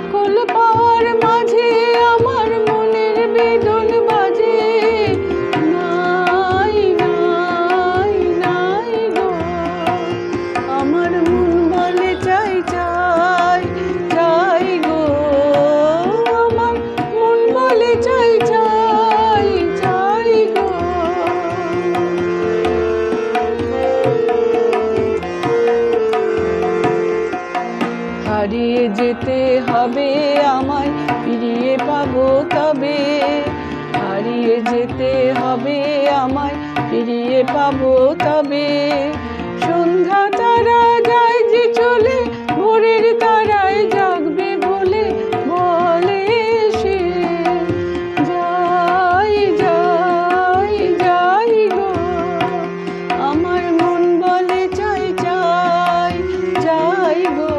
সকল হারিয়ে যেতে হবে আমায়, ফিরিয়ে পাবো তবে। হারিয়ে যেতে হবে আমায়, ফিরিয়ে পাবো তবে। সন্ধ্যা তারা যায় যে চলে, ভোরের তারায় জাগবে বলে বলে সে। যাই যাই যাই গো, আমার মন বলে চাই চাই চাই গো।